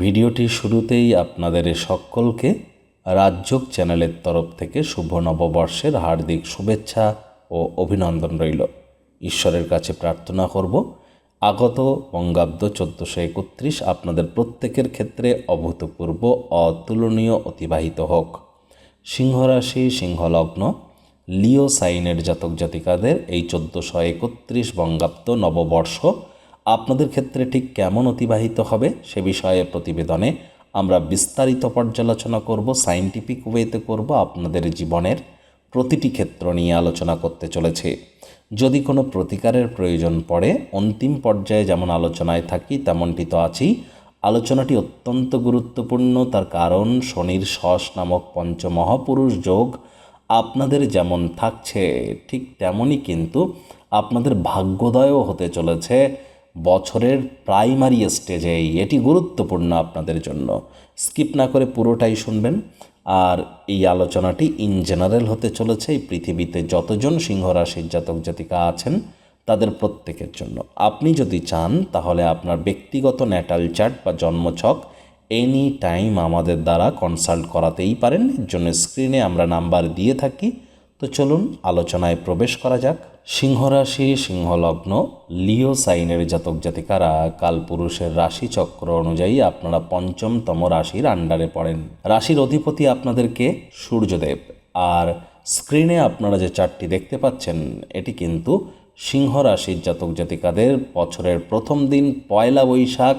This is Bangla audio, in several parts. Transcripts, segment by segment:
ভিডিওটি শুরুতেই আপনাদের সকলকে রাজযোগ চ্যানেলের তরফ থেকে শুভ নববর্ষের হার্দিক শুভেচ্ছা ও অভিনন্দন রইল। ঈশ্বরের কাছে প্রার্থনা করব, আগত বঙ্গাব্দ চোদ্দোশো একত্রিশ আপনাদের প্রত্যেকের ক্ষেত্রে অভূতপূর্ব, অতুলনীয় অতিবাহিত হোক। সিংহরাশি, সিংহলগ্ন, লিও সাইনের জাতক জাতিকাদের এই চোদ্দোশো একত্রিশ বঙ্গাব্দ নববর্ষ আপনাদের ক্ষেত্রে ঠিক কেমন অতিবাহিত হবে সে বিষয়ে প্রতিবেদনে আমরা বিস্তারিত পর্যালোচনা করব সাইন্টিফিক ওয়েতে করব, আপনাদের জীবনের প্রতিটি ক্ষেত্র নিয়ে আলোচনা করতে চলেছে। যদি কোনো প্রতিকারের প্রয়োজন পড়ে, অন্তিম পর্যায়ে যেমন আলোচনায় থাকি, তেমনটি তো আছেই। আলোচনাটি অত্যন্ত গুরুত্বপূর্ণ, তার কারণ শনির শস নামক পঞ্চমহাপুরুষ যোগ আপনাদের যেমন থাকছে, ঠিক তেমনই কিন্তু আপনাদের ভাগ্যোদয়ও হতে চলেছে। বছরের প্রাইমারি স্টেজে এটি গুরুত্বপূর্ণ আপনাদের জন্য। স্কিপ না করে পুরোটাই শুনবেন। আর এই আলোচনাটি ইন জেনারেল হতে চলেছে। এই পৃথিবীতে যতজন সিংহ রাশির জাতক জাতিকা আছেন, তাদের প্রত্যেকের জন্য। আপনি যদি চান, তাহলে আপনার ব্যক্তিগত ন্যাটাল চার্ট বা জন্মছক এনি টাইম আমাদের দ্বারা কনসাল্ট করাতেই পারেন। এর জন্য স্ক্রিনে আমরা নাম্বার দিয়ে থাকি। তো চলুন, আলোচনায় প্রবেশ করা যাক। সিংহরাশি, সিংহলগ্ন লিও সাইনের জাতক জাতিকারা কালপুরুষের রাশি চক্র অনুযায়ী আপনারা পঞ্চমতম রাশির আন্ডারে পড়েন। রাশির অধিপতি আপনাদেরকে সূর্যদেব। আর স্ক্রিনে আপনারা যে চারটি দেখতে পাচ্ছেন, এটি কিন্তু সিংহ রাশির জাতক জাতিকাদের বছরের প্রথম দিন, পয়লা বৈশাখ।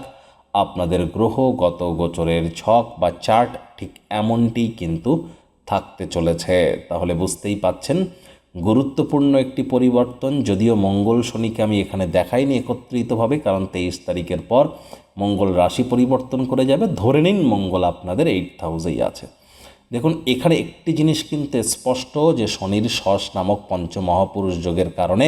আপনাদের গ্রহগত গোচরের ছক বা চার্ট ঠিক এমনটি কিন্তু থাকতে চলেছে। তাহলে বুঝতেই পাচ্ছেন গুরুত্বপূর্ণ একটি পরিবর্তন, যদিও মঙ্গল শনিকে আমি এখানে দেখাইনি একত্রিতভাবে, কারণ তেইশ তারিখের পর মঙ্গল রাশি পরিবর্তন করে যাবে। ধরে নিন মঙ্গল আপনাদের এইট হাউসেই আছে। দেখুন, এখানে একটি জিনিস কিন্তু স্পষ্ট, যে শনির শস নামক পঞ্চমহাপুরুষ যোগের কারণে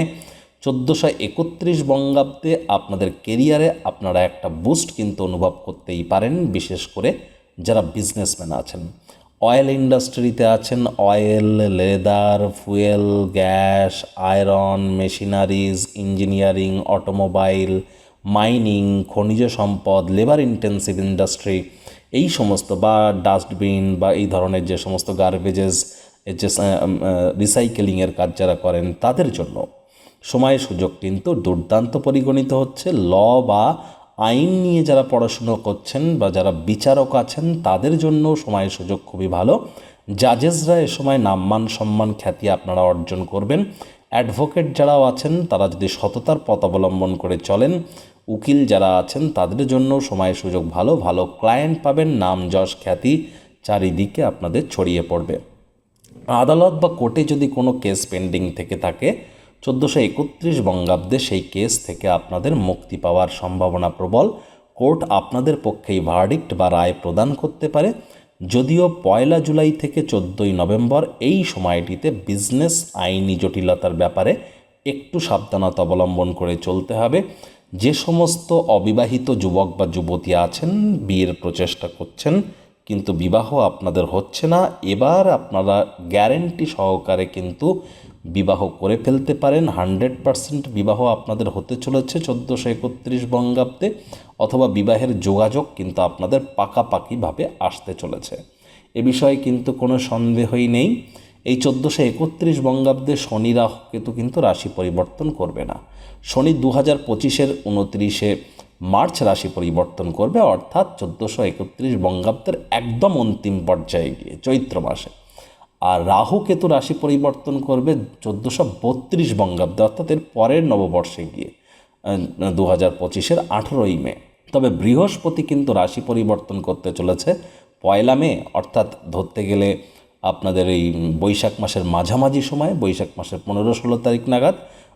চোদ্দোশো একত্রিশ বঙ্গাব্দে আপনাদের কেরিয়ারে আপনারা একটা বুস্ট কিন্তু অনুভব করতেই পারেন, বিশেষ করে যারা বিজনেসম্যান আছেন। অয়েল ইন্ডাস্ট্রিতে আছেন oil leather fuel gas iron machineries engineering automobile mining খনিজ সম্পদ লেবার ইন্টেন্সিভ ইন্ডাস্ট্রি এই সমস্ত বা ডাস্টবিন বা এই ধরনের যে সমস্ত গার্বেজেস যে রিসাইকেলিংয়ের কাজ যারা করেন তাদের জন্য সময় সুযোগ কিন্তু দুর্দান্ত পরিগণিত হচ্ছে ল বা আইন নিয়ে যারা পড়াশুনো করছেন বা যারা বিচারক আছেন, তাদের জন্য সময় সুযোগ খুবই ভালো। জাজেসরা এ সময় নাম্মান, সম্মান, খ্যাতি আপনারা অর্জন করবেন। অ্যাডভোকেট যারাও আছেন, তারা যদি সততার পথ অবলম্বন করে চলেন, উকিল যারা আছেন, তাদের জন্য সময় সুযোগ ভালো। ভালো ক্লায়েন্ট পাবেন, নাম, যশ, খ্যাতি চারিদিকে আপনাদের ছড়িয়ে পড়বে। আদালত বা কোর্টে যদি কোনো কেস পেন্ডিং থেকে থাকে চোদ্দোশো একত্রিশ বঙ্গাব্দে সেই কেস থেকে আপনাদের মুক্তি পাওয়ার সম্ভাবনা প্রবল। কোর্ট আপনাদের পক্ষেই ভার্ডিক্ট বা রায় প্রদান করতে পারে। যদিও পয়লা জুলাই থেকে চোদ্দোই নভেম্বর এই সময়টিতে বিজনেস আইনি জটিলতার ব্যাপারে একটু সাবধানতা অবলম্বন করে চলতে হবে। যে সমস্ত অবিবাহিত যুবক বা যুবতী আছেন, বিয়ের প্রচেষ্টা করছেন, কিন্তু বিবাহ আপনাদের হচ্ছে না। এবার আপনারা গ্যারেন্টি সহকারে কিন্তু বিবাহ করে ফেলতে পারেন। হান্ড্রেড পারসেন্ট বিবাহ আপনাদের হতে চলেছে চোদ্দোশো একত্রিশ বঙ্গাব্দে, অথবা বিবাহের যোগাযোগ কিন্তু আপনাদের পাকাপাকিভাবে আসতে চলেছে। এ বিষয়ে কিন্তু কোনো সন্দেহই নেই। এই চোদ্দোশো একত্রিশ বঙ্গাব্দে শনি রাহু কেতু কিন্তু রাশি পরিবর্তন করবে না। শনি দু হাজার পঁচিশের উনত্রিশে মার্চ রাশি পরিবর্তন করবে, অর্থাৎ চোদ্দোশো একত্রিশ বঙ্গাব্দের একদম অন্তিম পর্যায়ে গিয়ে, চৈত্র মাসে। আর রাহু কেতু রাশি পরিবর্তন করবে চোদ্দোশো বত্রিশ বঙ্গাব্দে, অর্থাৎ এর পরের নববর্ষে গিয়ে দু হাজার পঁচিশের আঠেরোই মে। তবে বৃহস্পতি কিন্তু রাশি পরিবর্তন করতে চলেছে পয়লা মে, অর্থাৎ ধরতে গেলে আপনাদের এই বৈশাখ মাসের মাঝামাঝি সময়, বৈশাখ মাসের পনেরো ষোলো তারিখ নাগাদ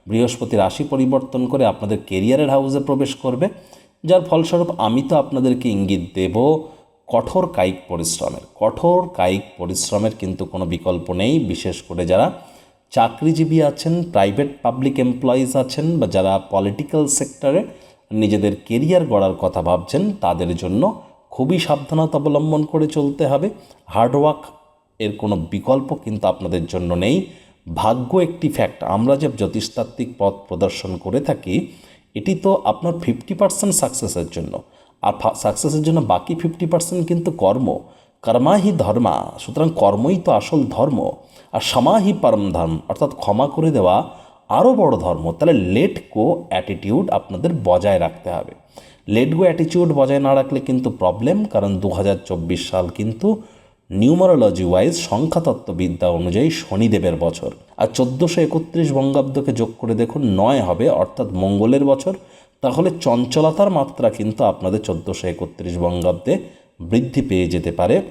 বৃহস্পতি রাশি পরিবর্তন করে আপনাদের কেরিয়ারের হাউসে প্রবেশ করবে। যার ফলস্বরূপ আমি তো আপনাদেরকে ইঙ্গিত দেব কঠোর কায়িক পরিশ্রমের, কঠোর কায়িক পরিশ্রমের কিন্তু কোনো বিকল্প নেই, বিশেষ করে যারা চাকরিজীবী আছেন প্রাইভেট পাবলিক এমপ্লয়িজ আছেন বা যারা পলিটিক্যাল সেক্টরে নিজেদের কেরিয়ার গড়ার কথা ভাবছেন, তাদের জন্য খুবই সাবধানতা অবলম্বন করে চলতে হবে। হার্ডওয়ার্ক এর কোনো বিকল্প কিন্তু আপনাদের জন্য নেই। ভাগ্য একটি ফ্যাক্ট আমরা যে জ্যোতিষতাত্ত্বিক পথ প্রদর্শন করে থাকি, এটি তো আপনার ফিফটি পার্সেন্ট সাকসেসের জন্য। আর সাকসেসের জন্য বাকি ফিফটি পার্সেন্ট কিন্তু কর্ম। কর্মাহি ধর্মা, সুতরাং কর্মই তো আসল ধর্ম। আর সমাহি পরম ধর্ম, অর্থাৎ ক্ষমা করে দেওয়া আরও বড় ধর্ম। তাহলে লেট গো অ্যাটিটিউড আপনাদের বজায় রাখতে হবে। লেট গো অ্যাটিটিউড বজায় না রাখলে কিন্তু প্রবলেম কারণ দু হাজার চব্বিশ সাল কিন্তু নিউমারোলজি ওয়াইজ সংখ্যাতত্ত্ববিদ্যা অনুযায়ী শনিদেবের বছর। আর চোদ্দোশো একত্রিশ বঙ্গাব্দকে যোগ করে দেখুন, নয় হবে অর্থাৎ মঙ্গলের বছর। তাহলে চঞ্চলতার মাত্রা কিন্তু আপনাদের চোদ্দোশো একত্রিশ বঙ্গাব্দে বৃদ্ধি পেয়ে যেতে পারে।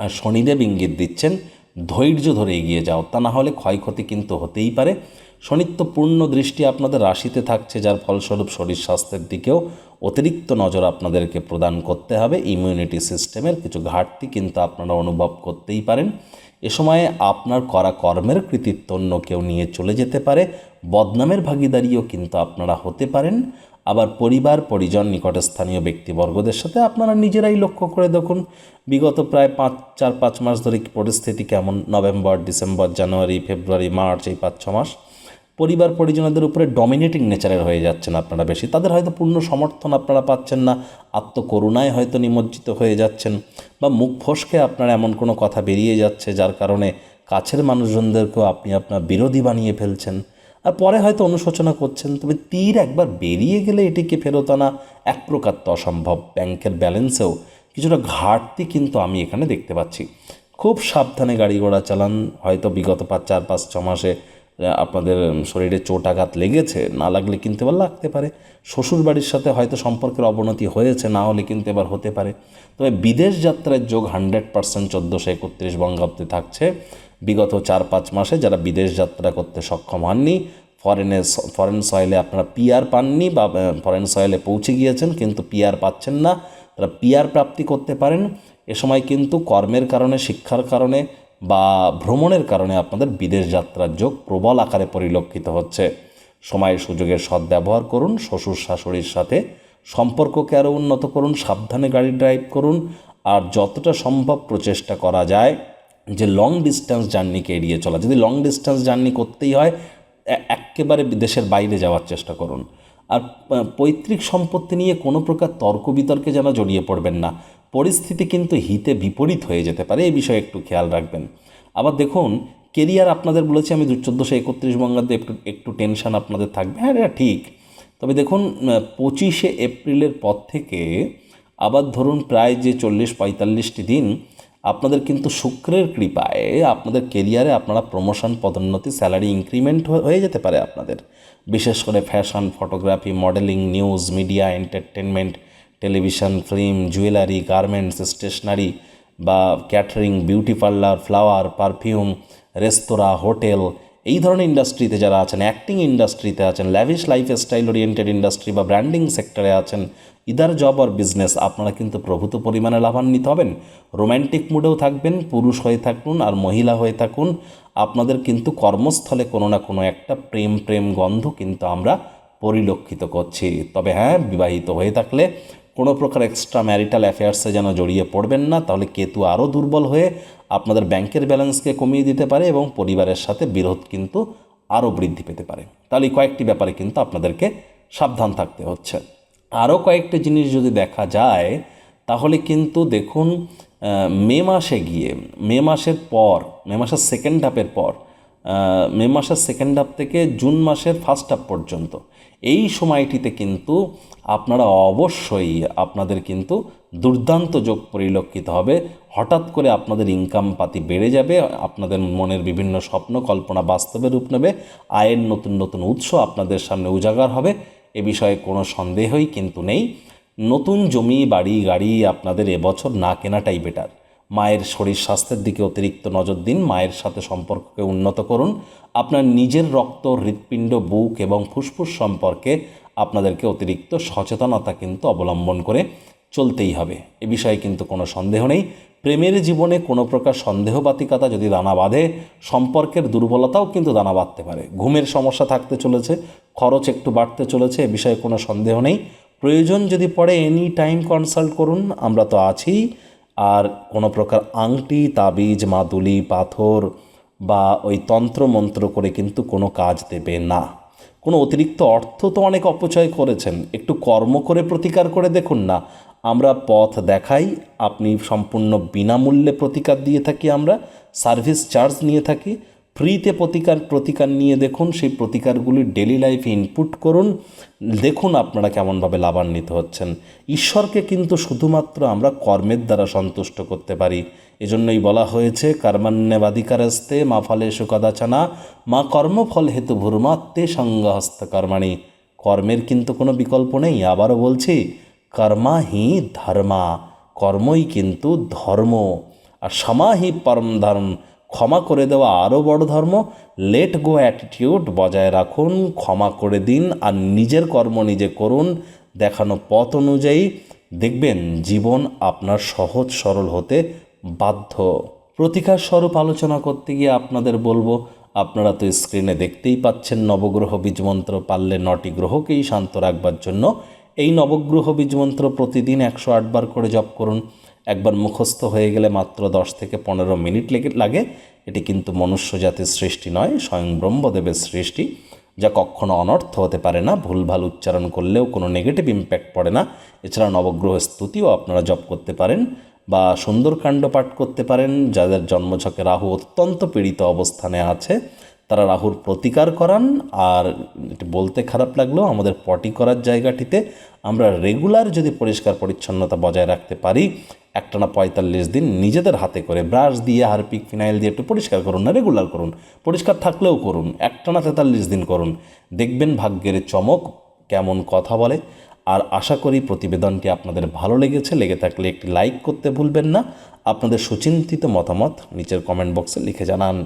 আর শনিদেব ইঙ্গিত দিচ্ছেন, ধৈর্য ধরে এগিয়ে যাও, তা না হলে ক্ষয়ক্ষতি কিন্তু হতেই পারে। শনিত্ব পূর্ণ দৃষ্টি আপনাদের রাশিতে থাকছে, যার ফলস্বরূপ শরীর স্বাস্থ্যের দিকেও অতিরিক্ত নজর আপনাদেরকে প্রদান করতে হবে। ইমিউনিটি সিস্টেমের কিছু ঘাটতি কিন্তু আপনারা অনুভব করতেই পারেন। এ সময়ে আপনার করা কর্মের কৃতিত্ব অন্য কেউ নিয়ে চলে যেতে পারে। বদনামের ভাগিদারিও কিন্তু আপনারা হতে পারেন। আবার পরিবার, পরিজন, নিকটস্থানীয় ব্যক্তিবর্গদের সাথে আপনারা নিজেরাই লক্ষ্য করে দেখুন। বিগত প্রায় পাঁচ, চার, পাঁচ মাস ধরে পরিস্থিতি কেমন? November, December, January, February, March এই পাঁচ, ছ মাস। পরিবার পরিজনদের উপরে ডমিনেটিং নেচারের হয়ে যাচ্ছেন আপনারা বেশি। তাদের হয়তো পূর্ণ সমর্থন আপনারা পাচ্ছেন না, আত্মকরুণায় হয়তো নিমজ্জিত হয়ে যাচ্ছেন বা মুখ ফসকে আপনার এমন কোনো কথা বেরিয়ে যাচ্ছে যার কারণে কাছের মানুষজনদেরকেও আপনি আপনার বিরোধী বানিয়ে ফেলছেন। আর পরে হয়তো অনুশোচনা করছেন, তবে তীর একবার বেরিয়ে গেলে এটিকে ফেরত আনা এক প্রকার তো অসম্ভব। ব্যাংকের ব্যালেন্সেও কিছুটা ঘাটতি কিন্তু আমি এখানে দেখতে পাচ্ছি। খুব সাবধানে গাড়ি ঘোড়া চালান, হয়তো বিগত পাঁচ, চার, পাঁচ, ছ মাসে আপনাদের শরীরে চোট আঘাত লেগেছে, না লাগলে কিন্তু এবার লাগতে পারে। শ্বশুর বাড়ির সাথে হয়তো সম্পর্কের অবনতি হয়েছে, না হলে কিন্তু এবার হতে পারে। তবে বিদেশ যাত্রার যোগ হান্ড্রেড পার্সেন্ট চোদ্দোশো একত্রিশ বঙ্গাব্দে থাকছে। বিগত চার পাঁচ মাসে যারা বিদেশ যাত্রা করতে সক্ষম হননি ফরেনে ফরেন সয়েলে আপনারা পিআর পাননি বা ফরেন সয়েলে পৌঁছে গিয়েছেন, কিন্তু পিআর পাচ্ছেন না। তারা পিআর প্রাপ্তি করতে পারেন। এ সময় কিন্তু কর্মের কারণে, শিক্ষার কারণে বা ভ্রমণের কারণে আপনাদের বিদেশ যাত্রার যোগ প্রবল আকারে পরিলক্ষিত হচ্ছে। সময় সুযোগের সদ্ব্যবহার করুন, শ্বশুর শাশুড়ির সাথে সম্পর্ককে আরও উন্নত করুন, সাবধানে গাড়ি ড্রাইভ করুন। আর যতটা সম্ভব প্রচেষ্টা করা যায় যে লং ডিস্টেন্স জার্নিকে এড়িয়ে চলা। যদি লং ডিস্টেন্স জার্নি করতেই হয় একেবারে দেশের বাইরে যাওয়ার চেষ্টা করুন। আর পৈতৃক সম্পত্তি নিয়ে কোনো প্রকার তর্ক বিতর্কে যেন জড়িয়ে পড়বেন না। পরিস্থিতি কিন্তু হিতে বিপরীত হয়ে যেতে পারে, এই বিষয়ে একটু খেয়াল রাখবেন। আবার দেখুন, কেরিয়ার আপনাদের বলেছি, আমি দু চোদ্দোশো একত্রিশ বঙ্গাব্দে একটু একটু টেনশন আপনাদের থাকবে। হ্যাঁ এটা ঠিক। তবে দেখুন পঁচিশে এপ্রিলের পর থেকে আবার ধরুন প্রায় যে চল্লিশ, পঁয়তাল্লিশটি দিন, আপনাদের কিন্তু শুক্রের কৃপায় আপনাদের কেরিয়ারে আপনারা প্রমোশন পদোন্নতি স্যালারি ইনক্রিমেন্ট হয়ে যেতে পারে আপনাদের। বিশেষ করে fashion photography modelling news media entertainment television, film, jewellery, garments, stationery বা catering, beauty parlour, flower, perfume, restaurant, hotel এই ধরনের ইন্ডাস্ট্রিতে যারা আছেন অ্যাক্টিং ইন্ডাস্ট্রিতে আছেন lavish life style oriented industry বা ব্র্যান্ডিং সেক্টরে আছেন ইদার জব আর বিজনেস আপনারা কিন্তু প্রভূত পরিমাণে লাভান্বিত হবেন। রোম্যান্টিক মুডেও থাকবেন, পুরুষ হয়ে থাকুন আর মহিলা হয়ে থাকুন। আপনাদের কিন্তু কর্মস্থলে কোনো না কোনো একটা প্রেম প্রেম গন্ধ কিন্তু আমরা পরিলক্ষিত করছি। তবে হ্যাঁ বিবাহিত হয়ে থাকলে কোনো প্রকার এক্সট্রা ম্যারিটাল অ্যাফেয়ার্সে যেন জড়িয়ে পড়বেন না, তাহলে কেতু আরও দুর্বল হয়ে আপনাদের ব্যাংকের ব্যালেন্সকে কমিয়ে দিতে পারে এবং পরিবারের সাথে বিরোধ কিন্তু আরও বৃদ্ধি পেতে পারে। তাহলে কয়েকটি ব্যাপারে কিন্তু আপনাদেরকে সাবধান থাকতে হচ্ছে। আরও কয়েকটি জিনিস যদি দেখা যায়, তাহলে কিন্তু দেখুন মে মাসে গিয়ে, মে মাসের পর, মে মাসের সেকেন্ড হাফের পর মে মাসের সেকেন্ড হাফ থেকে জুন মাসের ফার্স্ট হাফ পর্যন্ত। এই সময়টিতে কিন্তু আপনারা অবশ্যই আপনাদের কিন্তু দুর্দান্ত যোগ পরিলক্ষিত হবে। হঠাৎ করে আপনাদের ইনকাম পাতি বেড়ে যাবে, আপনাদের মনের বিভিন্ন স্বপ্ন, কল্পনা বাস্তবে রূপ নেবে, আয়ের নতুন নতুন উৎস আপনাদের সামনে উজাগার হবে, এ বিষয়ে কোনো সন্দেহই কিন্তু নেই। নতুন জমি, বাড়ি, গাড়ি আপনাদের এবছর না কেনাটাই বেটার মায়ের শরীর স্বাস্থ্যের দিকে অতিরিক্ত নজর দিন, মায়ের সাথে সম্পর্ককে উন্নত করুন। আপনার নিজের রক্ত, হৃৎপিণ্ড, বুক এবং ফুসফুস সম্পর্কে আপনাদেরকে অতিরিক্ত সচেতনতা কিন্তু অবলম্বন করে চলতেই হবে। এ বিষয়ে কিন্তু কোনো সন্দেহ নেই। প্রেমের জীবনে কোনো প্রকার সন্দেহবাতিকতা যদি দানা বাঁধে, সম্পর্কের দুর্বলতাও কিন্তু দানা বাঁধতে পারে। ঘুমের সমস্যা থাকতে চলেছে, খরচ একটু বাড়তে চলেছে, এ বিষয়ে কোনো সন্দেহ নেই। প্রয়োজন যদি পড়ে, এনি টাইম কনসাল্ট করুন। আমরা তো আছি আর কোনো প্রকার আংটি, তাবিজ, মাদুলি, পাথর বা ওই তন্ত্রমন্ত্র করে কিন্তু কোনো কাজ দেবে না। কোনো অতিরিক্ত অর্থ তো অনেক অপচয় করেছেন। একটু কর্ম করে প্রতিকার করে দেখুন না। আমরা পথ দেখাই, আপনি সম্পূর্ণ বিনামূল্যে প্রতিকার দিয়ে থাকি আমরা, সার্ভিস চার্জ নিয়ে থাকি ফ্রিতে প্রতিকার প্রতিকার নিয়ে দেখুন, সেই প্রতিকারগুলি ডেলি লাইফে ইনপুট করুন। দেখুন আপনারা কেমনভাবে লাভান্বিত হচ্ছেন। ঈশ্বরকে কিন্তু শুধুমাত্র আমরা কর্মের দ্বারা সন্তুষ্ট করতে পারি। এজন্যই বলা হয়েছে কর্মান্যবাধিকারস্তে মা ফলে সুকদাচনা মা কর্মফল হেতু ভূর্মাত্মে সঙ্গহস্ত কর্মাণী। কর্মের কিন্তু কোনো বিকল্প নেই। আবারও বলছি, কর্মা হি ধর্মা, কর্মই কিন্তু ধর্ম। আর সমাহি পরম ধর্ম। ক্ষমা করে দেওয়া আরও বড় ধর্ম লেট গো অ্যাটিটিউড বজায় রাখুন, ক্ষমা করে দিন আর নিজের কর্ম নিজে করুন, দেখানো পথ অনুযায়ী দেখবেন জীবন আপনার সহজ সরল হতে বাধ্য। প্রতিকার স্বরূপ আলোচনা করতে গিয়ে আপনাদের বলব, আপনারা তো স্ক্রিনে দেখতেই পাচ্ছেন নবগ্রহ বীজমন্ত্র পারলে নটি গ্রহকেই শান্ত রাখবার জন্য। এই নবগ্রহ বীজমন্ত্র প্রতিদিন একশো আটবার করে জপ করুন। একবার মুখস্থ হয়ে গেলে মাত্র দশ থেকে পনেরো মিনিট লেগে লাগে। এটি কিন্তু মনুষ্য জাতির সৃষ্টি নয়, স্বয়ং ব্রহ্মদেবের সৃষ্টি, যা কখনো অনর্থ হতে পারে না। ভুলভাল উচ্চারণ করলেও কোনো নেগেটিভ ইম্প্যাক্ট পড়ে না। এছাড়া নবগ্রহ স্তুতিও আপনারা জপ করতে পারেন বা সুন্দরকাণ্ড পাঠ করতে পারেন। যাদের জন্মছকে রাহু অত্যন্ত পীড়িত অবস্থানে আছে, তারা রাহুর প্রতিকার করান। আর বলতে খারাপ লাগলেও আমাদের পটি করার জায়গাটিতে আমরা রেগুলার যদি পরিষ্কার পরিচ্ছন্নতা বজায় রাখতে পারি একটানা পঁয়তাল্লিশ দিন নিজেদের হাতে করে ব্রাশ দিয়ে, হারপিক, ফিনাইল দিয়ে একটু পরিষ্কার করুন, না রেগুলার করুন। পরিষ্কার থাকলেও করুন, একটানা তেতাল্লিশ দিন করুন। দেখবেন ভাগ্যের চমক কেমন কথা বলে। আর আশা করি প্রতিবেদনটি আপনাদের ভালো লেগেছে। লেগে থাকলে একটি লাইক করতে ভুলবেন না। আপনাদের সুচিন্তিত মতামত নিচের কমেন্ট বক্সে লিখে জানান।